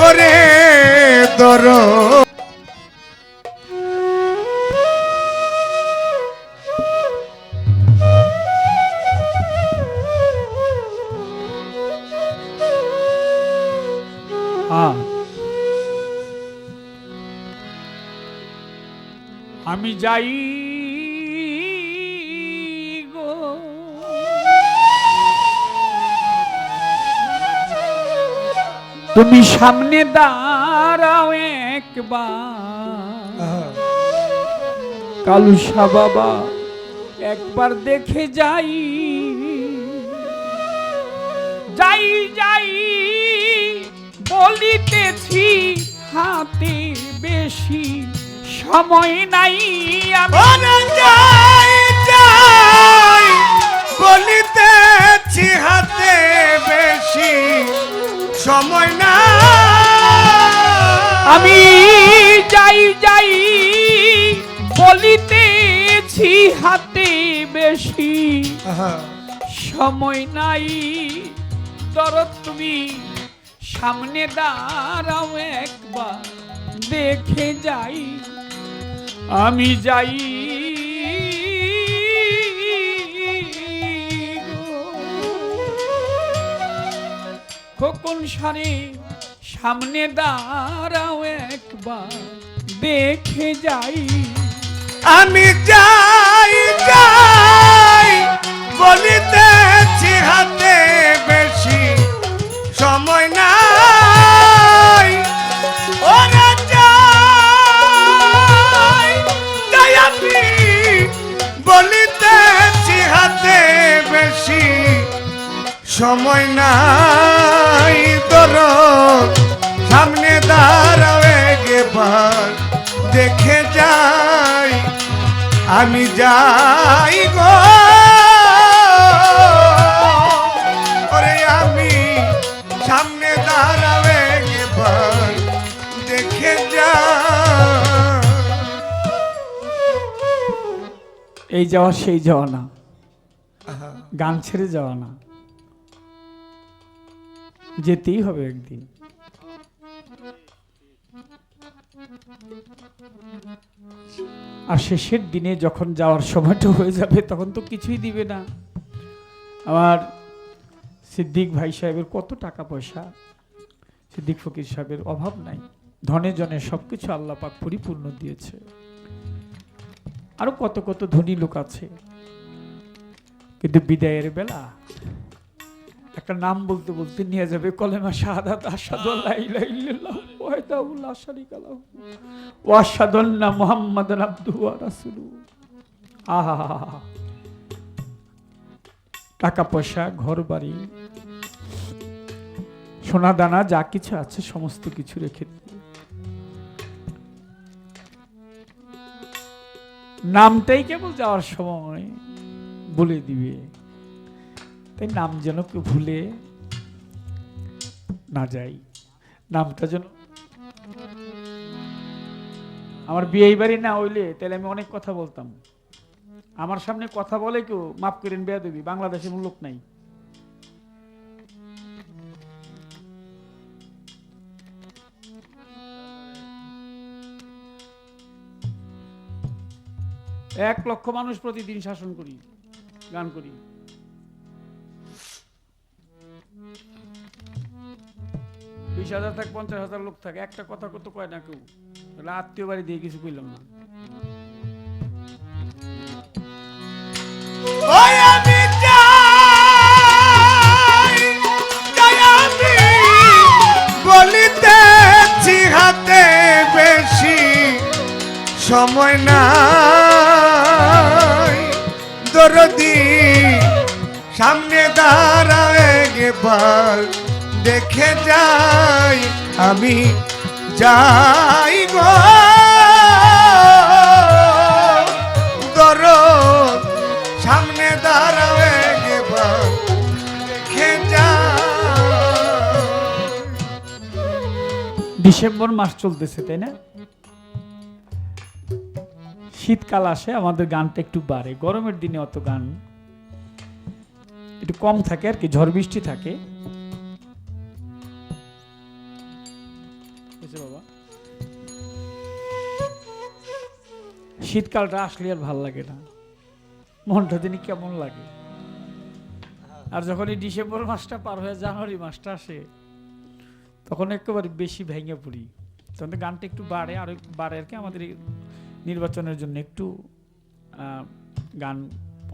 ওরে দর আমি যাই তুমি সামনে দাঁড়াও একবার। কালু কালুসা বাবা একবার দেখে যাই। যাই যাই বলিতেছি হাতে বেশি সময় নাই আমি। আমি যাই যাই বলিতেছি হাতে বেশি। সময় নাই দরদ তুমি সামনে দাঁড়াও একবার দেখে যাই। আমি যাই খোকন সারে সামনে দাঁড়াও একবার, দেখে যাই। আমি যাই যাই, বলিতেছি হাতে বেশি সময় না সময় নাই। তোর আমি যাই গো। ওরে আমি সামনে দাঁড়াবে একবার দেখে যাই এই যাওয়া সেই যাওয়া না। গান ছেড়ে যাওয়া না। যেতেই হবে একদিন। আর শেষের দিনে যখন যাওয়ার সময়টা হয়ে যাবে, তখন তো কিছুই দিবে না। আমার সিদ্দিক ভাই সাহেবের কত টাকা পয়সা? সিদ্দিক ফকির সাহেবের অভাব নাই। ধনে জনে সবকিছু আল্লাহ পাক পরিপূর্ণ দিয়েছে। আরও কত কত ধনী লোক আছে। কিন্তু বিদায়ের বেলা একটা নাম বলতে বলতে নিয়ে যাবে, কলেমা শাহাদাত আসাদু আল্লাহ ইলাহা ইল্লাল্লাহ, ওয়াহদাহু লা শারীকা লাহু, ওয়া আশহাদু আন্না মুহাম্মাদান আবদুহু ওয়া রাসূলুহু। আহা টাকা পয়সা ঘর বাড়ি সোনা দানা যা কিছু আছে, সমস্ত কিছু রেখে নামটাই কেবল যাওয়ার সময় বলে দিবে। তাই নাম যেন কেউ ভুলে না যাই নামটা যেন আমার বিয়ে বাড়ি না হইলে তাহলে আমি অনেক কথা বলতাম। আমার সামনে কথা বলে কেউ মাফ করেন বেয়া দেবী বাংলাদেশে লোক নাই। এক লক্ষ মানুষ প্রতিদিন শাসন করি, গান করি। বিশ হাজার থাক, পঞ্চাশ হাজার লোক থাকে, একটা কথা কত কয় না কেউ? তাহলে আত্মীয় বাড়ি দিয়ে কিছু কইলাম না। হাতে বেশি সময় নাই। দরদি সামনে দাঁড়ায় একবার দেখে যাই, আমি যাই গো। সামনে দাঁড়াও ডিসেম্বর মাস চলতেছে, তাই না? শীতকাল আসে, আমাদের গানটা একটু বাড়ে। গরমের দিনে অত গান একটু কম থাকে আর কি, ঝড় বৃষ্টি থাকে। শীতকালটা আসলে আর ভালো লাগে না। মনটা দিনই কেমন লাগে। আর যখন এই ডিসেম্বর মাসটা পার হয়ে জানুয়ারি মাসটা আসে, তখন একেবারে বেশি ভেঙে পড়ি। তখন গানটা একটু বাড়ে, আর বাড়ে আর কি। আমাদের নির্বাচনের জন্য একটু গান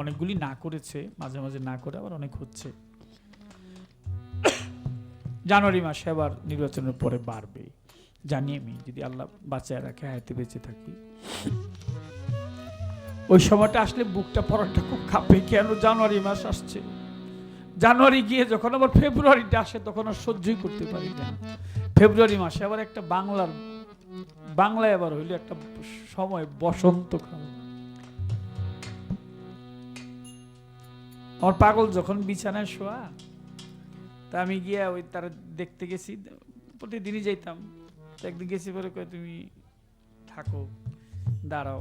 অনেকগুলি না করেছে, মাঝে মাঝে না করে আবার অনেক হচ্ছে। জানুয়ারি মাসে আবার নির্বাচনের পরে বাড়বে। জানি আমি, যদি আল্লাহ বাঁচায় রাখে, হায়াতে বেঁচে থাকি। ওই সময়টা আসলে বুকটা পড়াটা খুব কাঁপে কেন জানুয়ারি মাস আসছে? জানুয়ারি গিয়ে যখন আবার ফেব্রুয়ারিটা আসে, তখন আর সহ্যই করতে পারি না। ফেব্রুয়ারি মাসে আবার একটা বাংলার, বাংলায় আবার হইল একটা সময় বসন্তকাল। আমার পাগল যখন বিছানায় শোয়া, তা আমি গিয়ে ওই তার দেখতে গেছি, প্রতিদিনই যাইতাম। একদিন গেছি পরে কয়, তুমি থাকো, দাঁড়াও।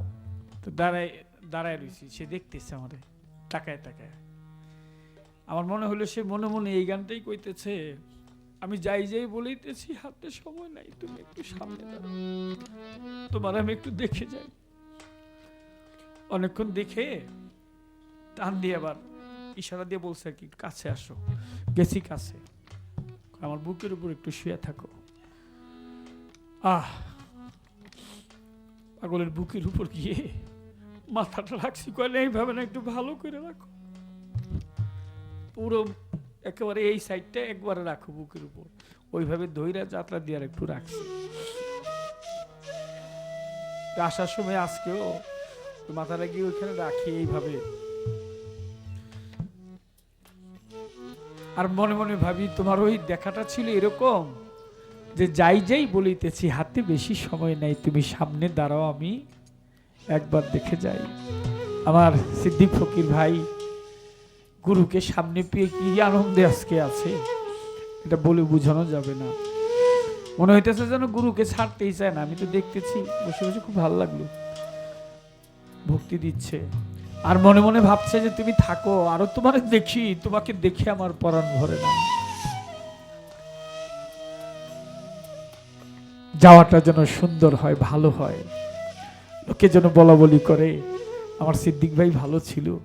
তো দাঁড়ায় দাঁড়ায় রয়েছি, সে দেখতেছে আমারে টাকায় টাকায় আমার মনে হলো সে মনে মনে এই গানটাই কইতেছে, আমি যাই যাই বলিতেছি, হাতে সময় নাই, তুমি একটু সামনে তোমার আমি একটু দেখে যাই। অনেকক্ষণ দেখে টান দিয়ে আবার ইশারা দিয়ে বলছে আর কি, কাছে আসো। গেছি কাছে। আমার বুকের উপর একটু শুয়ে থাকো। আহ, পাগলের বুকের উপর গিয়ে মাথাটা রাখছি কয়লে এইভাবে না, একটু ভালো করে রাখো। পুরো একেবারে এই সাইডটা একবারে রাখো বুকের উপর। ওইভাবে দইরা যাত্রা দিয়ে আর একটু রাখছি। আসার সময় আজকেও মাথাটা গিয়ে ওইখানে রাখি এইভাবে। আর মনে মনে ভাবি, তোমার ওই দেখাটা ছিল এরকম যে যাই যাই বলিতেছি, হাতে বেশি সময় নাই, তুমি সামনে দাঁড়াও, আমি একবার দেখে যাই। আমার সিদ্দিক ফকির ভাই গুরুকে সামনে পেয়ে কি আনন্দে আজকে আছে, এটা বলে বোঝানো যাবে না। মনে হইতেছে যেন গুরুকে ছাড়তেই চায় না। আমি তো দেখতেছি, বসে বসে খুব ভালো লাগল। ভক্তি দিচ্ছে। আর মনে মনে ভাবছে যে তুমি থাকো, আরও তোমার দেখি, তোমাকে দেখে আমার পরাণ ভরে না। যাওয়াটা যেন সুন্দর হয়, ভালো হয়। লোকে যেন বলা বলি করে। আমার সিদ্দিক ভাই ভালো ছিল।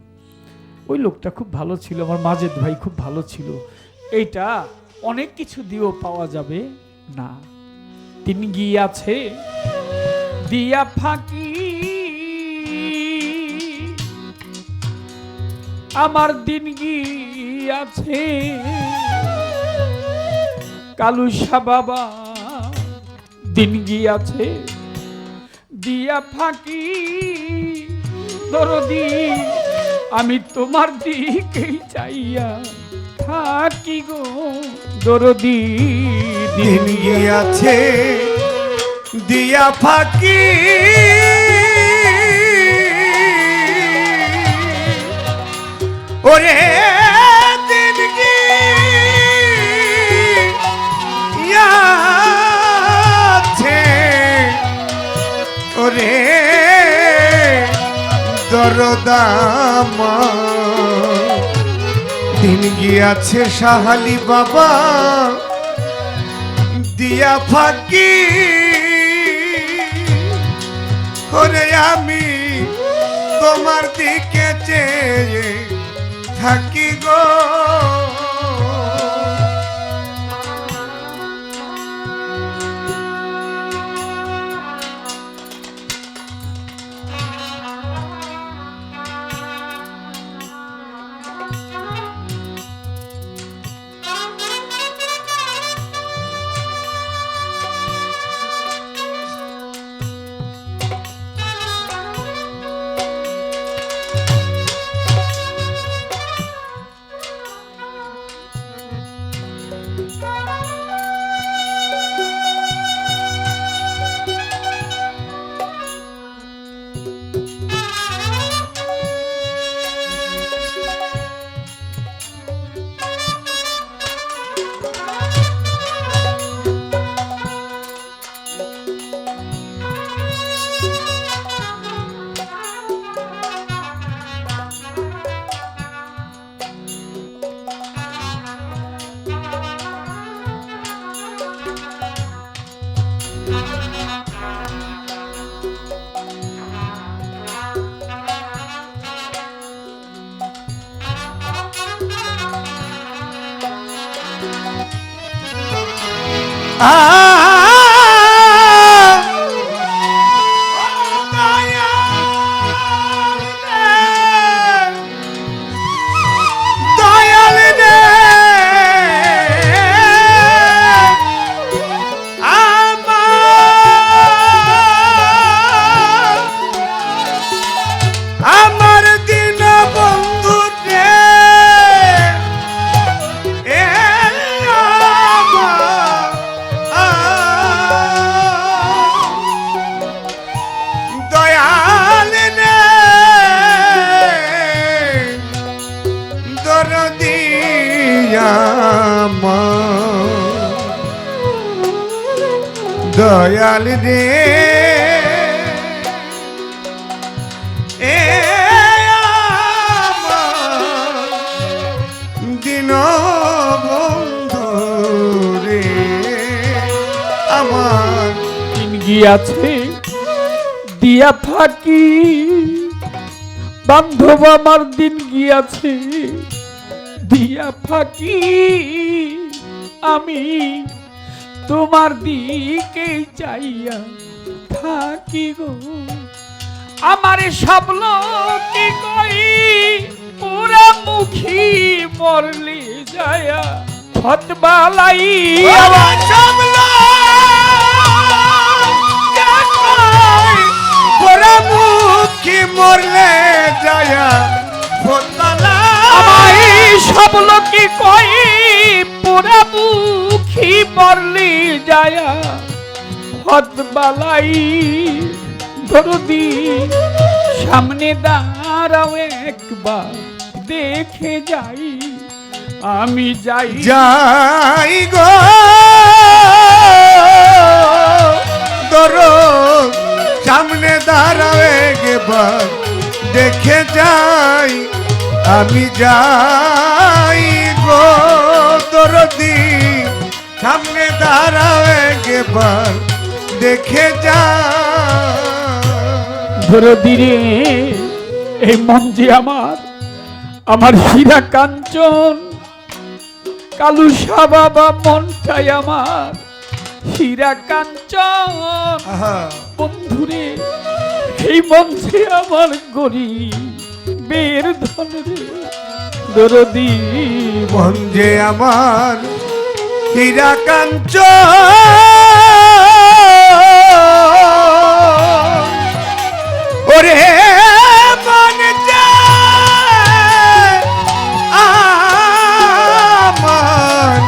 ওই লোকটা খুব ভালো ছিল, আমার মাজেদ ভাই খুব ভালো ছিল। এইটা অনেক কিছু দিয়েও পাওয়া যাবে? না। তিনি গিয়াছে, দিয়া ফাঁকি। আমার দিন গিয়াছে, কালুসা বাবা দিন গিয়াছে। দিয়া ফাঁকি, দরদি, আমি তোমার দিকেই চাইয়া থাকি গো, দরদি। দিন গিয়াছে, দিয়া ফাঁকি। ওরে ওরে দরদামা। দিন গিয়াছে সাহালি বাবা, দিয়া ফাঁকি। করে আমি তোমার দিকে চেয়ে থাকি গো। দয়াল গিয়াছে দিয়া থাকি। বান্ধব আমার দিন গিয়াছে দিয়া ফাঁকি আমি তোমার দিকে চাইয়া থাকি গো। আমার সব লোকে কই পুরা মুখী মরলি যায়া ফতবালাই আমার মরলে যায়া আমায় সব লোকে কই পুরা মুখী মরলি যায়া ফতবালাই দরদি সামনে দাঁড়াও একবার দেখে যাই আমি যাই। যাই গো। দেখে যাই আমি যাই গো দরদি। সামনে দাঁড়াবে একবার দেখে যাই। দরদি রে এই মন যে আমার আমার হীরা কাঞ্চন কালুসা বাবা মনটাই আমার হীরা কাঞ্চন। বন্ধুরে এই মঞ্চে আমার গরি বের ধন রে, দরদি। যে আমার হীরা কাঞ্চ ওরে আমার,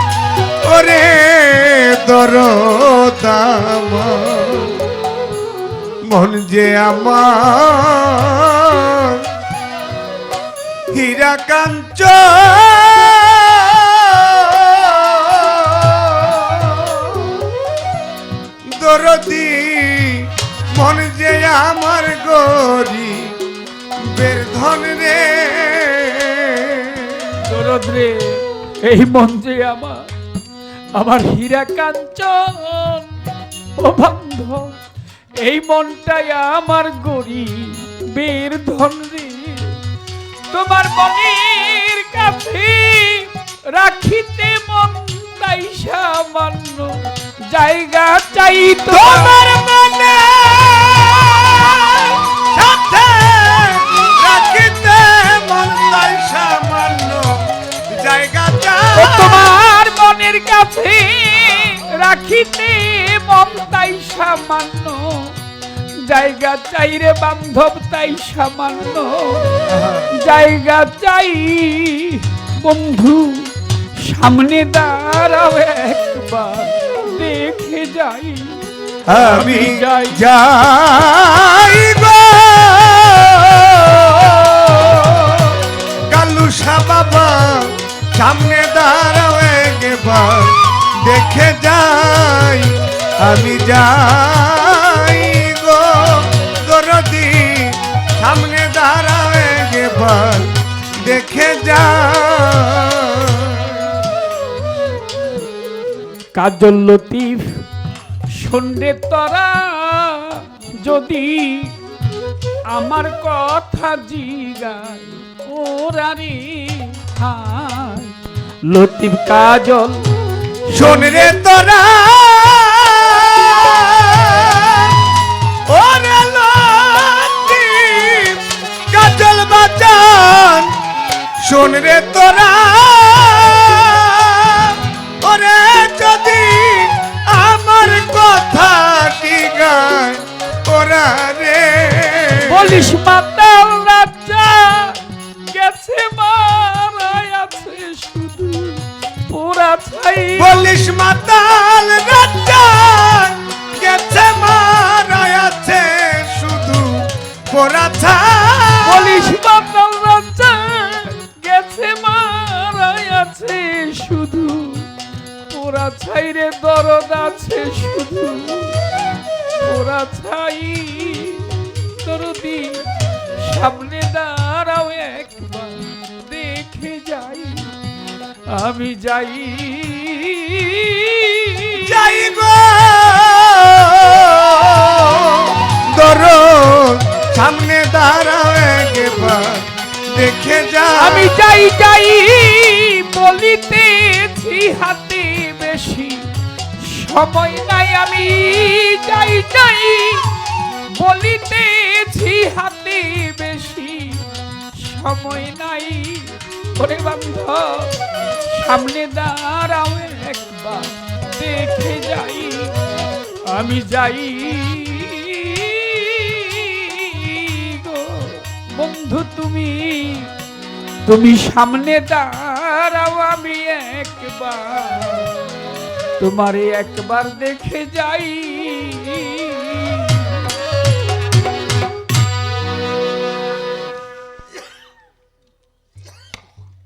ওরে দরদাম মন যে আমার। হীরা কাঞ্চ। দরদি, মন যে আমার গরি, বের ধন রে। দরদ রে এই মঞ্চে আমার আমার হীরা কাঞ্চন। ও বান্ধব এই মনটাই আমার গরি বের ধন রে তোমার মনের কাছে রাখিতে মন তাই সামান্য জায়গা চাই তোমার মনে রাখিতে মন তাই সামান্য জায়গা ও চাই। তোমার মনের কাছে রাখিতে মন তাই সামান্য জায়গা চাই রে বান্ধব তাই সামান্য। জায়গা চাই বন্ধু সামনে দাঁড়াও একবার দেখে যাই। আমি যাই। যাই কালুসা বাবা সামনে দাঁড়াও একবার দেখে যাই। আমি যাই। কাজল লতিফ শুনরে তরা যদি আমার কথা জিগায় ওরা রে হায়। লতিফ কাজল শোন রে তোরা কাজল শোন রে তোরা। বলিস মাতাল রাজা গেছে মারাই আছে শুধু পোড়া ছাই বলিস মাতাল রাজা গেছে মারায় আছে শুধু পোড়া ছাই। বলিস মাতাল রাজা গেছে মারাই আছে শুধু পোড়া ছাইরে দরদ আছে শুধু পোড়া ছাই দরদি সামনে দাঁড়াও একবার দেখে যাই। আমি যাই। যাইব দরদ সামনে দাঁড়াও একবার দেখে যা আমি যাই যাই বলিতেছি হাতে বেশি সময় নাই। আমি যাই যাই বলিতেছি হাতে বেশি সময় নাই। ওরে বান্ধব, সামনে দাঁড়াও একবার, দেখে যাই। আমি যাই গো। বন্ধু তুমি তুমি সামনে দাঁড়াও আমি একবার। তোমারে একবার দেখে যাই।